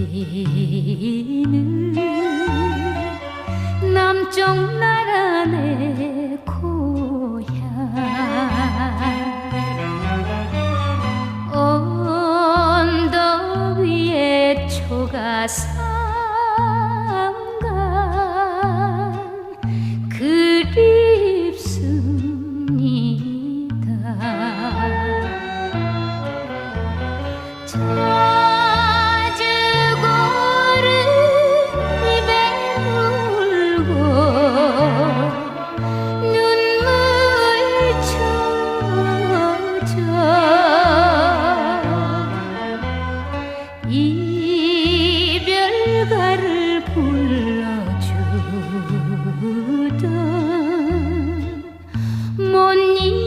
이는 남쪽 나라 내 고향. 언덕 위에 초가상간 그립습니다.